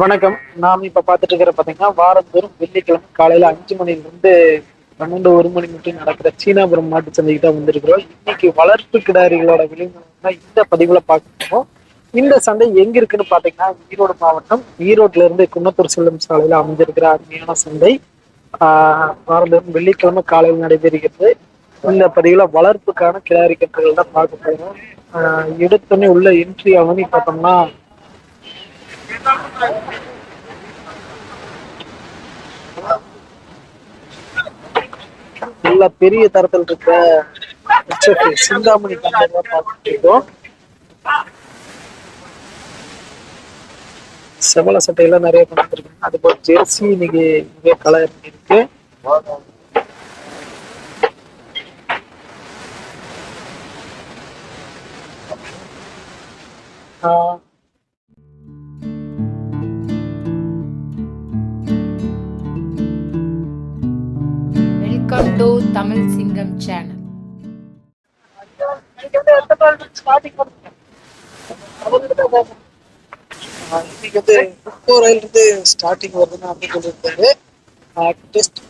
வணக்கம். நாம் இப்ப பார்த்துட்டு இருக்கிற பாத்தீங்கன்னா வாரந்தோறும் வெள்ளிக்கிழமை காலையில அஞ்சு மணிலிருந்து பன்னெண்டு ஒரு மணி மட்டும் நடக்கிற சீனாபுரம் மாட்டு சந்தைக்கு தான் வந்திருக்கிறோம். இன்னைக்கு வளர்ப்பு கிடாரிகளோட விலைநிலவரம் இந்த பதிவுல பார்க்கணும். இந்த சந்தை எங்க இருக்குன்னு பாத்தீங்கன்னா ஈரோடு மாவட்டம் ஈரோட்ல இருந்து குன்னத்தூர் செல்லும் சாலையில அமைஞ்சிருக்கிற அருமையான சந்தை. ஆஹ் வாரந்தோறும் வெள்ளிக்கிழமை காலையில் நடைபெறுகிறது. இந்த பதிவுல வளர்ப்புக்கான கிடாரி கட்டுகள் தான் பார்க்க போகிறோம் ஆஹ் எடுத்தோடனே உள்ள என்ட்ரி ஆகணும்னு பார்த்தோம்னா நல்ல பெரிய தரத்தில் இருக்கிற சிந்தாமணி கண்டை பார்த்துட்டு இருக்கோம். செவல சட்டையெல்லாம் நிறைய கொண்டு அது போல ஜெர்சி இன்னைக்கு நிறைய கலர் இருக்கு. வெல்கம் டு தமிழ் சிங்கம் சேனல் இன்னைக்கு வந்து முப்போரையில இருந்து ஸ்டார்டிங் வருதுன்னு அப்படின்னு சொல்லியிருக்காரு டெஸ்ட்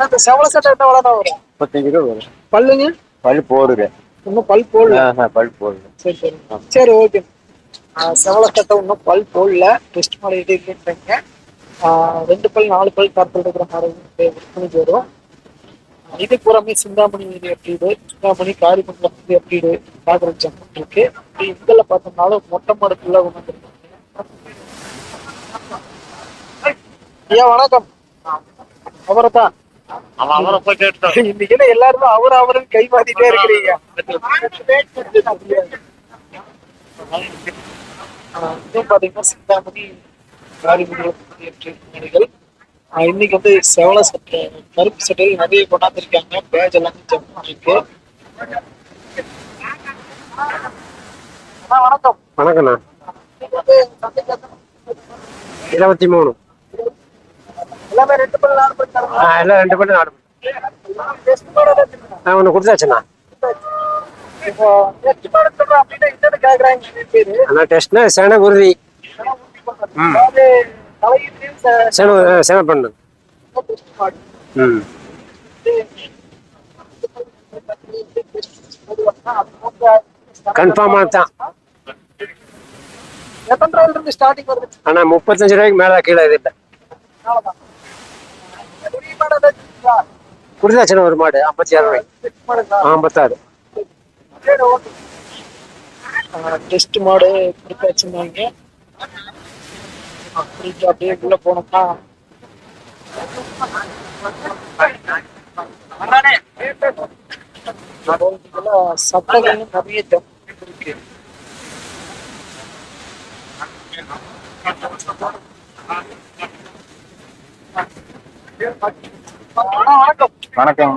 அந்த செவல சட்டை என்ன தான் வரும் முப்பத்தஞ்சு ரூபா வரும் பல்லுங்க? பல் போடுங்க. இன்னும் பல் போடல. பல் போடுங்க சரி சரி. சரி ஓகே. செவல சட்டை இன்னும் பல் போடல. டெஸ்ட் பண்ணிட்டு ஆஹ் ரெண்டு பல் நாலு பல் கருத்தில் இருக்கிற மாதிரி விற்பனைக்கு வரும் இது பூராமே சிந்தாமணி இது? எப்படிடு சிந்தாமணி காரிமங்கலம் இது? எப்படிடு பார்க்குற ஜம்மன் இருக்கு. இதுல பார்த்தோம்னாலும் மொட்டை மாடுக்குள்ள ஒன்று ஐயா வணக்கம். அவரை தான் இன்னைக்கு எல்லாருமே அவர் அவரும் கை மாத்திட்டே இருக்கிறீங்க. இதுவும் பாத்தீங்கன்னா சிந்தாமணி இன்னைக்கு வந்து செவல சட்டை கருப்பு சட்டையில் நிறைய கொண்டாந்துருக்காங்க. பேஜ் எல்லாமே இருக்கு அண்ணா, வணக்கம். வணக்கண்ணா இருபத்தி மூணு. எல்லாமே ரெண்டு பல் நாலு. ஆ எல்லாம் ரெண்டு பண்ணி நாலு வச்சிருக்கேன். நான் ஒன்று கொடுத்தாச்சுண்ணா. இப்போ டெஸ்ட். ஆனால் டெஸ்ட்னா சேனை உறுதி அதாவது பண்ணு. கன்ஃபார்மாக தான் எத்தனை ஸ்டார்டிங் முப்பத்தஞ்சு ரூபாய்க்கு மேலே கீழே இது இல்லை. ஒரு மாடு ஐம்பத்தி ஆறு ஐம்பத்தாறு. டெஸ்ட் மாடு அப்படியே உள்ள போனோம்னா இதுல நிறைய இருக்கு வணக்கம்.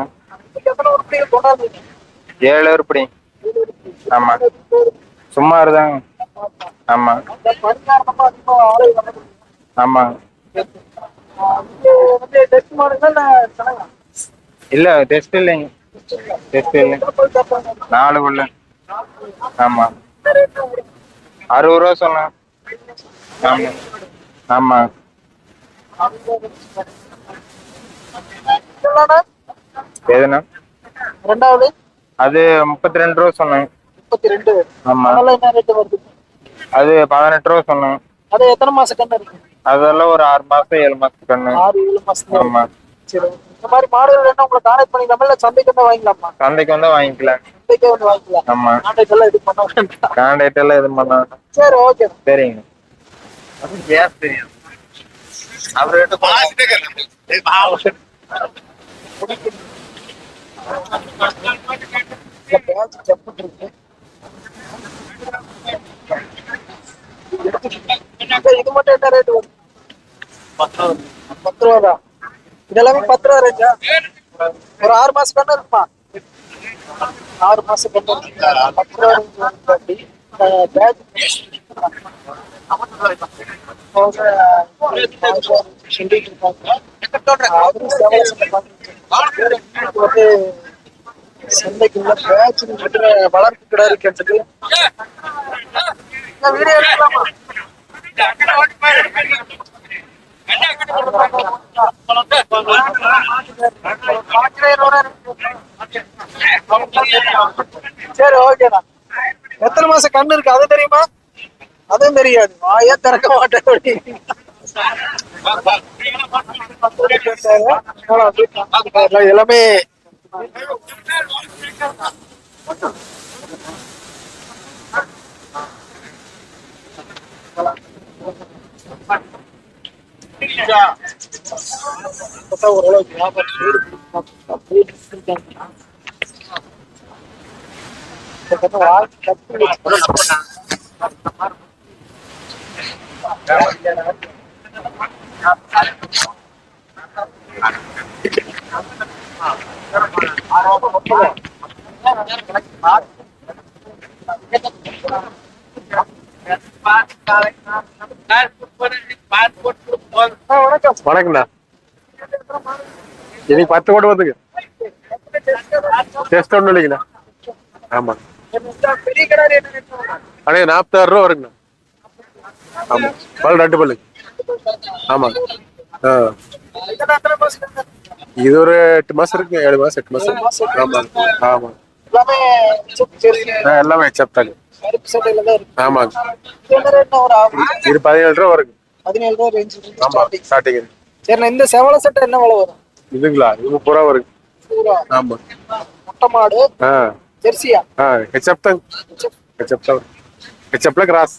ஏழு உருப்படி ஆமா. சும்மா இருந்தாங்க ஆமா. அந்த பரிகாரணமா அதிகமா ஆளை வந்து ஆமா. வந்து டெஸ்ட் மாடுங்களா இல்ல டெஸ்ட் இல்லைங்க. டெஸ்ட் இல்லை. எத்தனை பல் தப்பாங்க? நாலு உள்ள ஆமா? அறுபது ரூபா சொன்னேன் ஆமா. ஆமா? எதுண்ணா ரெண்டாவது? அது முப்பத்தி ரெண்டு ரூபா சொன்னேன் முப்பத்தி ரெண்டு. ஆமா. அது பதினெட்டு ரூபா சொன்னேன் அது எத்தனை மாசம் கண்ணு இருக்கு? அதெல்லாம் ஒரு ஆறு மாசம் ஏழு மாசம் கண்ணு. ஆறு ஏழு மாசம் ஆமா. சரி இந்த மாதிரி மாடுகள் என்ன உங்களை கான்டாக்ட் பண்ணிக்கலாமா? இல்ல சந்தைக்கு வந்து வாங்கிக்கலாமா? சந்தைக்கு வந்தா வாங்கிக்கலாம் சந்தைக்கே வந்து வாங்கிக்கலாம். ஆமா. கான்டாக்ட் எல்லாம் இது பண்ண வேண்டாம். கான்டாக்ட் எல்லாம் இது பண்ண வேண்டாம். சரி ஓகே சரிங்க. தெரியும் இல்ல பேட்ச் செப்பட் இருக்கு. இது மட்டும் என்ன ரேட் வருது பத்து ரூபா தான். இதெல்லாமே பத்து ரூபா ரேஞ்சா ஒரு ஆறு மாசம் கண்ணு இருக்குமா? ஆறு மாசம் கண்ணு. பத்து ரூபா பார்த்துட்டு வந்து பேட்ச் வளர்ப்பு கிடாரி கேட்டது வீடியோ எடுக்கலாமா? சரி ஓகேண்ணா எத்தனை மாசம் கண்ணு இருக்கு? அது தெரியுமா? அதுவும் தெரியாது. வாயே திறக்க மாட்டேன். அப்படி. எல்லாம் எல்லாமே பார்த்தா ஓரளவுக்கு வியாபாரம் வீடு இருக்காங்க. கிட்டத்தட்ட வாழ்க்கை கட்டி வச்சு வணக்கம் வணக்கம்ண்ணா இன்னைக்கு பத்து கோடி வந்துங்க டெஸ்ட் ஒன்றும் இல்லைங்கண்ணா. ஆமா. பெரிய அண்ணே நாற்பத்தாறு ரூபா வருங்கண்ணா. ஆமா. பல் ரெண்டு பல்லு. ஆமாங்க ஆ. இது ஒரு எட்டு மாசம் இருக்குங்க ஏழு மாசம் எட்டு மாசம். ஆமாங்க ஆமாங்க எல்லாமே செப் செப்தாங்க ஆமாங்க இது பதினேழு ரூபா வருங்க. பதினேழு ரூபா ரேஞ்ச் ஆமா ஸ்டார்டிங் ஸ்டார்டிங் சரிண்ணா இந்த செவல சட்டை என்ன விலை வரும்? இதுங்களா? இது முப்பது ரூபா பூரா ஆமா. மொட்டை மாடு ஜெர்சியா? ஆ ஹெச்எப் தாங்க ஹெச்எப் தான். ஹெச்எப்ல கிராஸ்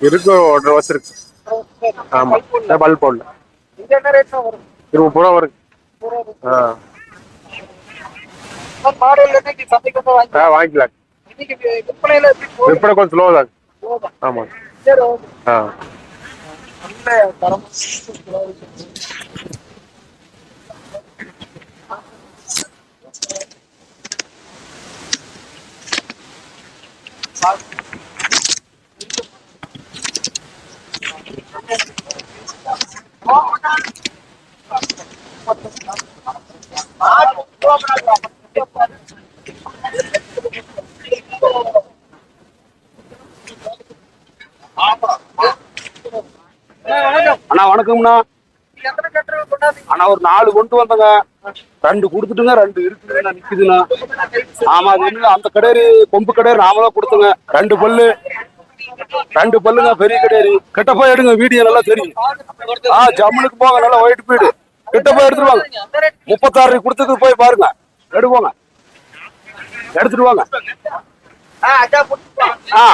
இருக்கு ஒன்றரை வருஷம் இருக்கு. ஆமா. பல் போடல. இது வரும்? முப்பது ரூபா வாங்கி ஆ வாங்கிக்கலாம். விற்பனை கொஞ்சம் ஸ்லோ சரி ஓகே. ஆ. நல்ல தரம் அண்ணா வணக்கம்ண்ணா ஒரு நாலு கொண்டு வந்தங்க. ரெண்டு கொடுத்துட்டுங்க ரெண்டு இருக்குதுண்ணா நிக்குதுண்ணா ஆமா அது என்ன அந்த கடையரு கொம்பு கடையரு நாம தான் கொடுத்துங்க. ரெண்டு பல்லு. ரெண்டு பல்லுங்க பெரிய கடையரு. கிட்ட போய் எடுங்க வீடியோ நல்லா தெரியும். ஆ ஜம்முனுக்கு போங்க நல்லா ஒயிட் பீடு கிட்ட போய் எடுத்துட்டு வாங்க. முப்பத்தாறு கொடுத்தது போய் பாருங்க. எடுப்போங்க எடுத்துட்டு வாங்க. ஆ.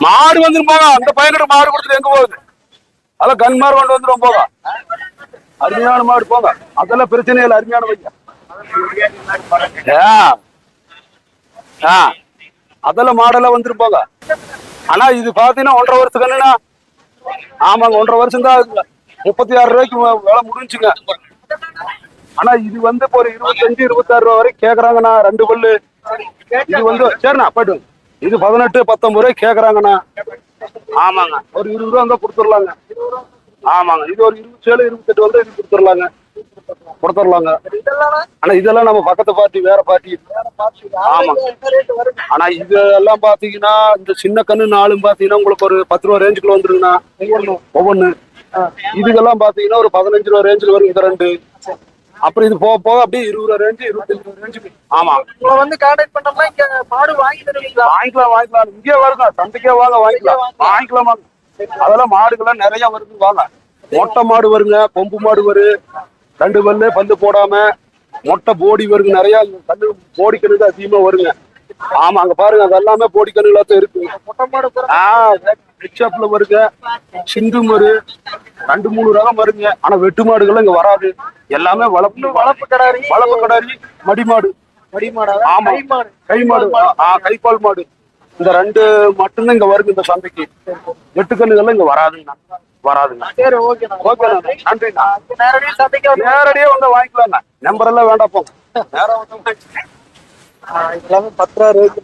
மாடு வந்துரும் அந்த பையன்கிட்ட மாடு கொடுத்துட்டு எங்க போகுது அதெல்லாம் கன் மாடு கொண்டு வந்துடும் போக அருமையான மாடு போங்க. அதெல்லாம் பிரச்சனை இல்லை அருமையான வைக்க ஆ. ஆ. அதெல்லாம் மாடெல்லாம் வந்துரும் போங்க. ஆனா இது பாத்தீங்கன்னா ஒன்றரை வருஷத்துக்கு ஆமாங்க ஒன்றரை வருஷம் தான் முப்பத்தி ஆறு ரூபாய்க்கு வேலை முடிஞ்சுங்க. ஆனா இது வந்து இப்போ ஒரு இருபத்தஞ்சு இருபத்தாறு ரூபா வரைக்கும் கேக்குறாங்கண்ணா ரெண்டு பல்லு. இது வந்து சரிண்ணா போயிட்டு இது பதினெட்டு பத்தொன்பது ரூபாய் கேக்குறாங்கண்ணா. ஆமாங்க. ஒரு இருபது ரூபா இருந்தா கொடுத்துடலாங்க. ஆமாங்க. இது ஒரு இருபத்தி ஏழு இருபத்தெட்டு வந்து இது கொடுத்துடலாங்க. கொடுத்துடலாங்க. ஆனா இதெல்லாம் நம்ம பக்கத்து பார்ட்டி வேற பார்ட்டி. ஆமாங்க. ஆனா இது எல்லாம் பாத்தீங்கன்னா இந்த சின்ன கண்ணு நாலும் பாத்தீங்கன்னா உங்களுக்கு ஒரு பத்து ரூபா ரேஞ்சுக்குள்ள வந்துருங்கண்ணா. ஒவ்வொன்னு. இதுக்கெல்லாம் பாத்தீங்கன்னா ஒரு பதினஞ்சு ரூபா ரேஞ்சில் வரும் இந்த ரெண்டு. அப்புறம் இது போக போக அப்படியே இருபது ரூபா ரேஞ்சு இருபத்தஞ்சு ரூபா ரேஞ்சு ஆமா. உங்களை வந்து கான்டாக்ட் பண்ணோம்னா இங்க மாடு வாங்கி தருவீங்களா? வாங்கிக்கலாம் வாங்கிக்கலாம். இங்கே வருங்க சந்தைக்கே வாங்க வாங்கிக்கலாம். வாங்கிக்கலாம் வாங்க. அதெல்லாம் மாடுகள்லாம் நிறைய வருது வாங்க. மொட்டை மாடு வருங்க கொம்பு மாடு வரு. ரெண்டு பல்லு பல்லு போடாம. மொட்டை போடி வருங்க நிறைய கண்ணு போடி கண்ணு அதிகமா வருங்க. ஆமா அங்க பாருங்க அது எல்லாமே போடி கண்ணுல இருக்கு. மொட்டை மாடு பூரா ஆ ரிக்ஷாப்ல வருங்க சிந்து மரு ரெண்டு மூணு ரகம் வருங்க. ஆனா வெட்டு மாடுகள் இங்க வராது. எல்லாமே வளர்ப்பு வளர்ப்பு கடாரி. வளர்ப்பு கடாரி மடி மாடு மடி மாடா ஆமா. கை மாடு கை மாடு ஆ கைப்பால் மாடு. இந்த ரெண்டு மட்டும்தான் இங்க வருது இந்த சந்தைக்கு. வெட்டுக்கண்ணுகள்லாம் இங்க வராதுங்கண்ணா. வராதுங்க சரி ஓகேண்ணா. ஓகே நன்றிண்ணா. நேரடியாக சந்தைக்கு வந்து நேரடியே வந்து வாங்கிக்கலாங்க நம்பர் எல்லாம் வேண்டாம் போங்க நேரா வந்து எல்லாமே பத்து ரூபா ரேட்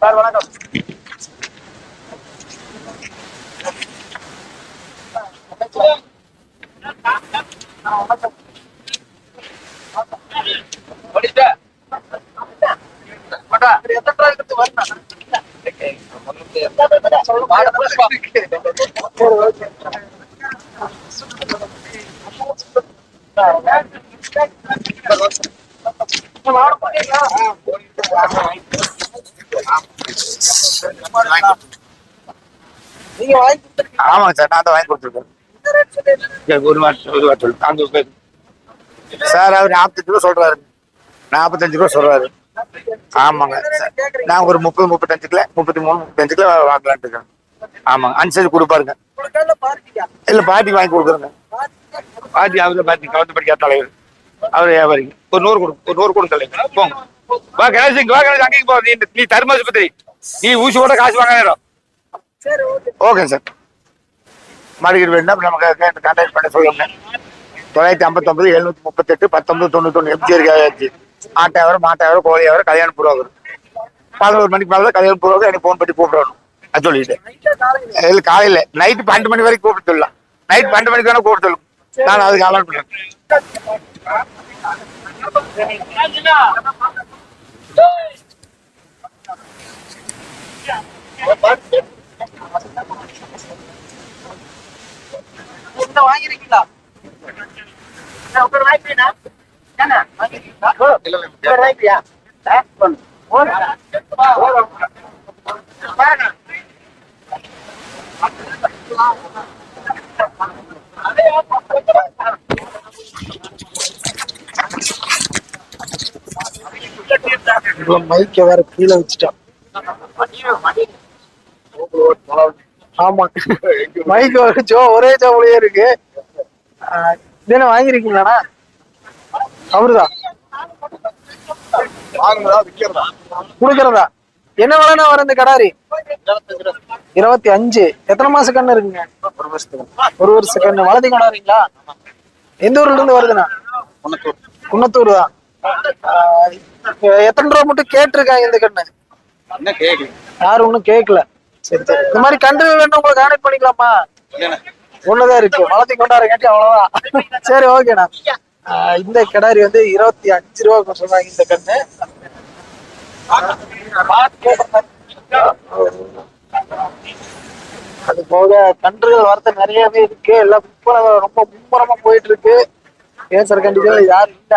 Bárbara, ¿qué நீங்க வாங்கி ஆமாங்க சார் நான் தான் வாங்கி கொடுத்துருக்கேன். ஒரு வாரம் ஒரு வாரம் பேர் சார் அவர் நாற்பத்தஞ்சு ரூபா சொல்றாரு. நாற்பத்தஞ்சு ரூபா சொல்றாரு. ஆமாங்க. நான் ஒரு முப்பது முப்பத்தஞ்சு கிலோ முப்பத்தி மூணு முப்பத்தஞ்சு கிலோ வாங்கலான்ட்டு இருக்கேன் ஆமாங்க. அனுசரிச்சு கொடுப்பாருங்க. இல்ல பாட்டி வாங்கி கொடுக்குறேங்க. பாட்டி அவரு பாட்டி கவர்ந்து படிக்காத தலைவர். அவர் வியாபாரிங்க. ஒரு நூறு கொடு ஒரு நூறு கொடுங்க தலைவர். போங்க. வா கணேஷ் வா கணேஷ் அங்கேயும் போ. நீ நீ தர்மாசுபத்திரி நீ ஊசி கூட காசு வாங்க நேரம் சரி ஓகே. சார் மாடிக்கிட்டு வேணும்னா நமக்கு கான்டாக்ட் பண்ண சொல்லுங்க தொள்ளாயிரத்தி ஐம்பத்தொம்பது எழுநூத்தி முப்பத்தெட்டு பத்தொன்பது தொண்ணூத்தொன்று எம்ஜிஆர் ஆச்சு ஆட்டாவரம் மாட்டாவரம் கோழியாவரம் கல்யாணம் புரோகர் பதினோரு மணிக்கு மேலே தான் கல்யாணம் புரோகர் எனக்கு ஃபோன் பண்ணி கூப்பிடணும். அது சொல்லிட்டு இல்லை காலையில். நைட்டு பன்னெண்டு மணி வரைக்கும் கூப்பிட்டு சொல்லலாம். நைட் பன்னெண்டு மணிக்கு வேணா கூப்பிட்டு சொல்லும் நான் அதுக்கு அலாட் பண்ணுறேன் என்ன வாங்கிருக்கீங்களா உங்களோட வாங்கிக்கிறீங்களா? என்ன, வாங்கிருக்கீங்களா? போடு. பாருங்க. மைக்க வேற கீழே வச்சுட்டான் ஆமா. மைக் ஜோ ஒரே ஜோவுலயே இருக்கு. ஆஹ் இது என்ன வாங்கிருக்கீங்களாண்ணா? அவருதான் குடுக்கறதா? என்ன விலைண்ணா வரும் இந்த கடாரி? இருபத்தி அஞ்சு. எத்தனை மாச கண்ணு இருக்குங்க? ஒரு வருஷத்துக்கு. ஒரு வருஷ கண்ணு. வளர்த்தி கொண்டாடுறீங்களா? எந்த ஊர்ல இருந்து வருதுண்ணா? குன்னத்தூர். தான் ஆஹ் இப்ப எத்தனை ரூபா மட்டும் கேட்டிருக்காங்க இந்த கண்ணு? யாரும் ஒண்ணும் கேட்கல சரி சரி இந்த மாதிரி கன்றுகள் வேணும் உங்களை கான்டாக்ட் பண்ணிக்கலாமா? ஒண்ணுதான் இருக்கு. வளர்த்தி கொண்டாடுறங்காட்டி கேட்டி அவ்வளவுதான். சரி ஓகேண்ணா இந்த கிடாரி வந்து இருபத்தி அஞ்சு ரூபா சொல்றாங்க இந்த கண்ணு. அது போக கன்றுகள் வரத்து நிறையவே இருக்கு. எல்லாம் முப்பரம் ரொம்ப மும்பரமா போயிட்டு இருக்கு கேசர் கண்டிப்பாக யாரும் இல்ல?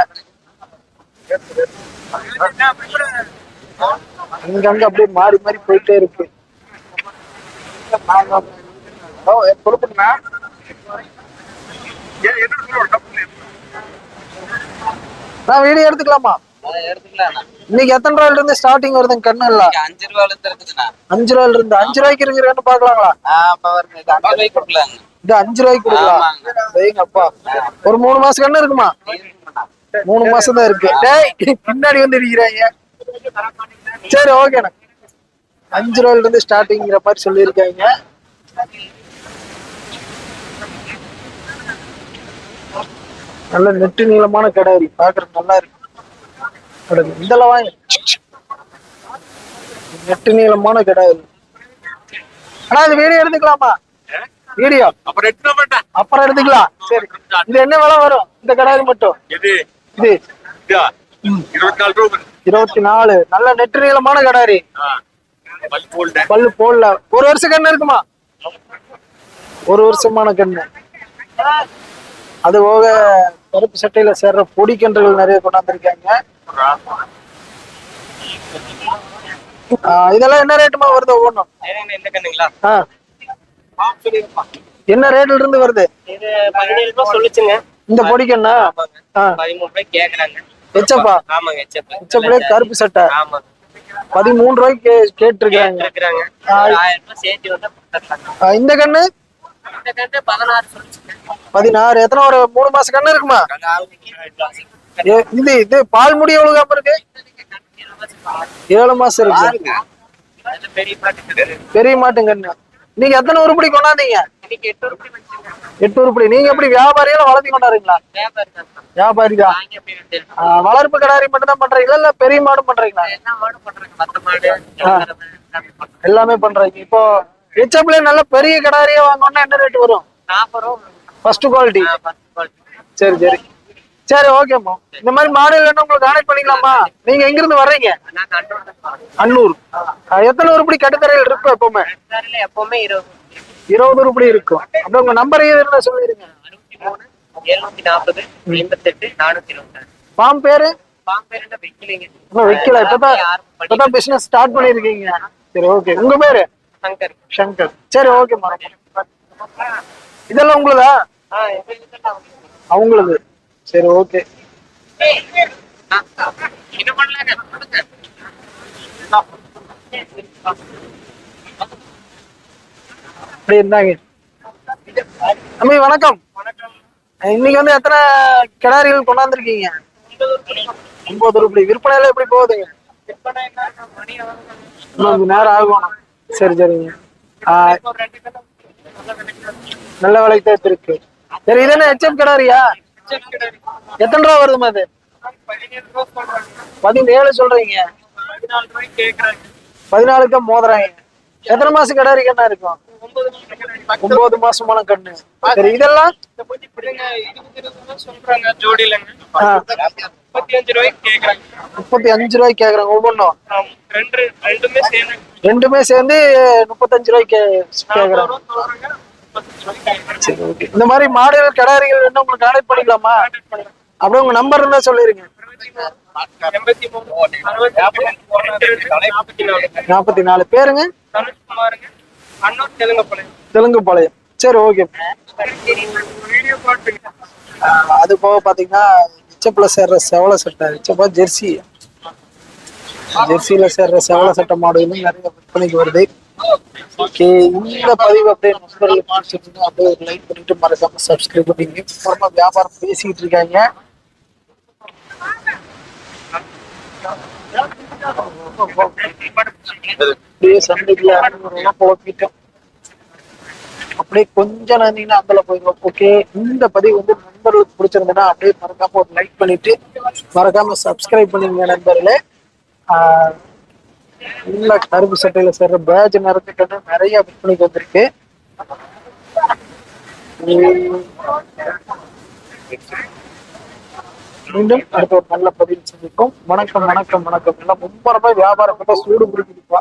அங்கங்க அப்படியே மாறி மாறி போயிட்டே இருக்கு. நான் வீடியோ எடுத்துக்கலாமா? இன்னைக்கு எத்தனை ரூபாயில இருந்து ஸ்டார்டிங் வருதுங்க கண்ணு எல்லாம் அஞ்சு ரூபால இருந்து இருக்குதுண்ணா. அஞ்சு ரூபாயில இருந்து அஞ்சு ரூபாய்க்கு இருக்கிறேன்னு பாக்கலாங்களா அஞ்சு ரூபாய்க்கு கொடுக்கலாங்க. இது அஞ்சு ரூபாய்க்கு கொடுக்கலாம். சரிங்க அப்பா ஒரு மூணு மாசம் கண்ணு இருக்குமா? மூணு மாசம் தான் இருக்கு. டேய் பின்னாடி வந்து இருக்கிறாங்க சரி ஓகேண்ணா. அஞ்சு ரூபாயில இருந்து ஸ்டார்டிங்கிற மாதிரி சொல்லியிருக்காங்க. நல்ல நெட்டு நீளமான கடாரி பாக்குறது நல்லா இருக்கு. வாங்க நெட்டு நீளமான கடாரி ஆனா இது வீடியோ எடுத்துக்கலாமா? வீடியோ அப்புறம் மாட்டேன் அப்புறம் எடுத்துக்கலாம். சரி. இது என்ன விலை வரும்? இந்த கடாரி மட்டும். இது. இதா? இருபத்தி நாலு ரூபா இருபத்தி நாலு. நல்ல நெட்டு நீளமான கடாரி பல்லு. போடல ஒரு வருஷம் கண்ணு இருக்குமா? ஒரு வருஷமான கண்ணு. அது போக கருப்பு சட்டையில சேர்ற பொடி கன்றுகள் நிறைய கொண்டாந்துருக்காங்க. இதெல்லாம் என்ன ரேட்டுமா வருது ஒவ்வொன்றும். என்ன ரேட்ல இருந்து வருது? இந்த பொடி கண்ணா? ஆ. பதிமூணு ரூபாய் கேக்குறாங்க. எச்சப்பா ஆமாங்க எச்சப்ப எச்சப்பிலே கருப்பு சட்டை. ஆமாங்க. பதிமூணு ரூபாய்க்கு கேட்டிருக்காங்க இந்த கண்ணு பதினாறு எத்தனை ஒரு மூணு மாசம் கண்ணு இருக்குமா இது இது பால் முடி எவ்வளவு காப்ப இருக்கு ஏழு மாசம் இருக்கு பெரிய மாட்டுங்கண்ணு நீங்க எத்தனை உருப்படி கொண்டாந்தீங்க எட்டு உருப்படி நீங்க எப்படி வியாபாரியால வளர்த்தி கொண்டாடுறீங்களா வியாபாரி தான் சார். வியாபாரி தான் வாங்கி அப்படியே விட்டு ஆஹ் வளர்ப்பு கிடாரி மட்டும் தான் பண்றீங்களா இல்ல பெரிய மாடும் பண்றீங்களா எல்லாமே பண்றாங்க. இப்போ ஹெச்எப்ல நல்ல பெரிய கிடாரியா வாங்கணும்னா என்ன ரேட் வரும். First quality. சரி சரி சரி ஓகேம்மா இந்த மாதிரி மாடல் வேணும் உங்களுக்கு கான்டாக்ட் பண்ணிக்கலாமா நீங்க எங்க இருந்து வர்றீங்க. அன்னூர். எத்தனை உருப்படி கட்டுத்தரையில் இருக்கும் எப்பவுமே எப்பவுமே? இருபது உருப்படி இருக்கும். அப்ப உங்க நம்பர் எதுனா மூணு எழுநூத்தி நாற்பது எண்பத்தெட்டு நானூத்தி இருபத்தாறு ஃபார்ம் பேரு? பாம்பேருண்ட வைக்கலைங்க இன்னும் வைக்கல. இப்பதான் இப்பதான் பிசினஸ் ஸ்டார்ட் பண்ணிருக்கீங்க சரி ஓகே உங்க பேரு? சங்கர். சங்கர் சரி ஓகே மேடம் இதெல்லாம் உங்களுதா? அவங்களுது. சரி ஓகே ஆ, அப்படி இருந்தாங்க தம்பி வணக்கம். இன்னைக்கு வந்து எத்தனை கிடாரிகள் கொண்டாந்துருக்கீங்க? ஒன்பது ரூபாய். விற்பனையில எப்படி போகுதுங்க? இன்னும் நேரம் ஆகும். சரி சரிங்க. நல்ல விலைக்கு தான் சரி இது என்ன ஹெச்எப் கிடாரியா? எத்தனை ரூபா வருதுமா அது? பதினேழு சொல்றீங்க. பதினாலுக்கு மோதுறாங்க. எத்தனை மாசம் கிடாரி கண்ணா இருக்கும்? ஒன்பது மாசமான கண்ணு. சரி இதெல்லாம்? முப்பத்தி அஞ்சு ரூபாய்க்கு கேக்குறாங்க ஒவ்வொன்றும். ரெண்டுமே சேர்ந்து. முப்பத்தஞ்சு ரூபாய்க்கு கேக்குறாங்க. சரி ஓகே இந்த மாதிரி மாடுகள் கடாரிகள் வேணும் உங்களுக்கு கான்டாக்ட் பண்ணிக்கலாமா? அப்படியே உங்க நம்பர் இருந்தா சொல்லிருங்க. நாற்பத்தி நாலு. பேருங்க? தெலுங்கு பாளையம் சரி ஓகே அது போக பாத்தீங்கன்னா ஹெச்எப்ல சேர்ற செவல சட்டை ஹெச்எப்பா ஜெர்சி. ஜெர்சியில சேர்ற செவல சட்டை மாடுகளும் நிறைய விற்பனைக்கு வருது. ஓகே இந்த பதிவு அப்படியே நண்பர்களுக்கு பிடிச்சிருந்து அப்படியே ஒரு லைக் பண்ணிட்டு மறக்காம சப்ஸ்கிரைப் பண்ணிங்க அப்புறமா வியாபாரம் பேசிக்கிட்டு இருக்காங்க. அப்படியே சந்தைக்குள்ள அறுநூறு ரூபாய் அப்படியே கொஞ்சம் நேரீங்கன்னா அந்தல போயிடுவோம். ஓகே இந்த பதிவு வந்து நண்பர்களுக்கு பிடிச்சிருந்ததுன்னா அப்படியே மறக்காம ஒரு லைக் பண்ணிட்டு மறக்காம சப்ஸ்கிரைப் பண்ணுங்க நண்பர்களே. இல்ல கருப்பு சட்டையில சேர்ற பேஜ் நிறத்துக்கிட்ட நிறைய விற்பனைக்கு வந்திருக்கு. மீண்டும் அடுத்த ஒரு நல்ல பதிவு சந்திப்போம். வணக்கம் வணக்கம் வணக்கம். எல்லாம் ரொம்ப ரொம்ப வியாபாரம் சூடு பிடிக்குதுப்பா.